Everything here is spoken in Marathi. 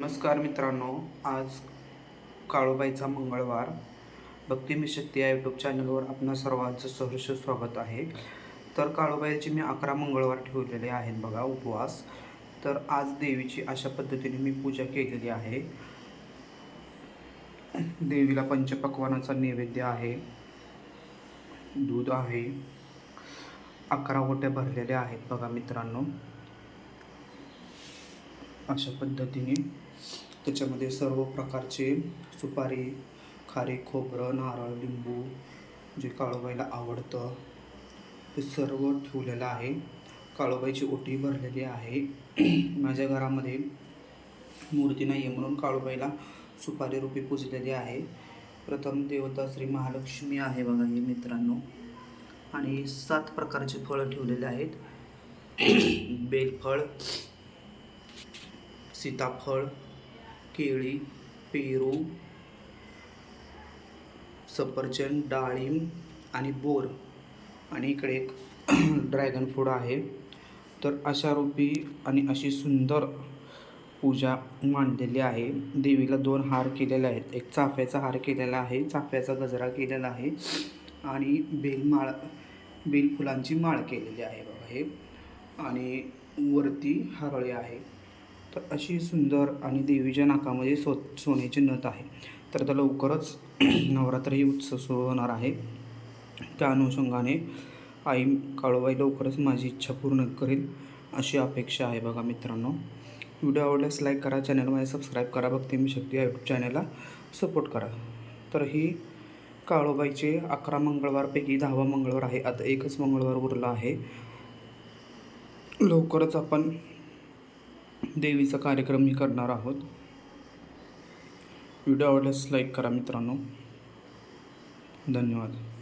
नमस्कार मित्रांनो आज काळोबाईचा मंगळवार. भक्ती मी शक्ती या यूट्यूब चॅनलवर आपणा सर्वांचं सहर्ष स्वागत आहे. तर काळोबाईचे मी अकरा मंगळवार ठेवलेले आहेत बघा उपवास. तर आज देवीची अशा पद्धतीने मी पूजा केलेली आहे. देवीला पंचपक्वानाचा नैवेद्य आहे. दूध आहे. अकरा ओट्या भरलेल्या आहेत बघा मित्रांनो. अशा पद्धतीने त्याच्यामध्ये सर्व प्रकारचे सुपारी खारे खोबरं नारळ लिंबू जे काळूबाईला आवडतं ते सर्व ठेवलेलं आहे. काळूबाईची ओटी भरलेली आहे. माझ्या घरामध्ये मूर्ती नाही आहे म्हणून काळूबाईला सुपारी रूपी पूजलेली आहे. प्रथम देवता श्री महालक्ष्मी आहे बघा हे मित्रांनो. आणि सात प्रकारचे फळं ठेवलेले आहेत. बेलफळ सीताफळ केळी पेरू सफरचंद डाळिंब आणि बोर. आणि इकडे एक ड्रॅगन फ्रूट आहे. तर अशा रूपी आणि अशी सुंदर पूजा मांडलेली आहे. देवीला दोन हार केलेले आहेत. एक चाफ्याचा हार केलेला आहे चाफ्याचा गजरा केलेला आहे आणि बेलमाळ बेलफुलांची माळ केलेली आहे बघा हे. आणि वरती हरळे आहे. तर अशी सुंदर आणि देवीच्या नाकामध्ये सो सोन्याची नथ आहे. तर आता लवकरच नवरात्री उत्सव सुरू होणार आहे. त्या अनुषंगाने आई काळूबाई लवकरच माझी इच्छा पूर्ण करेल अशी अपेक्षा आहे बघा मित्रांनो. व्हिडिओ आवडल्यास लाईक करा चॅनलमध्ये सबस्क्राईब करा बघते मी शक्ती या यूट्यूब चॅनलला सपोर्ट करा. तर ही काळूबाईचे अकरा मंगळवारपैकी दहावा मंगळवार आहे. आता एकच मंगळवार उरला आहे. लवकरच आपण देवीचा कार्यक्रमही करणार आहोत. व्हिडिओ आवडल्यास लाईक करा मित्रांनो. धन्यवाद.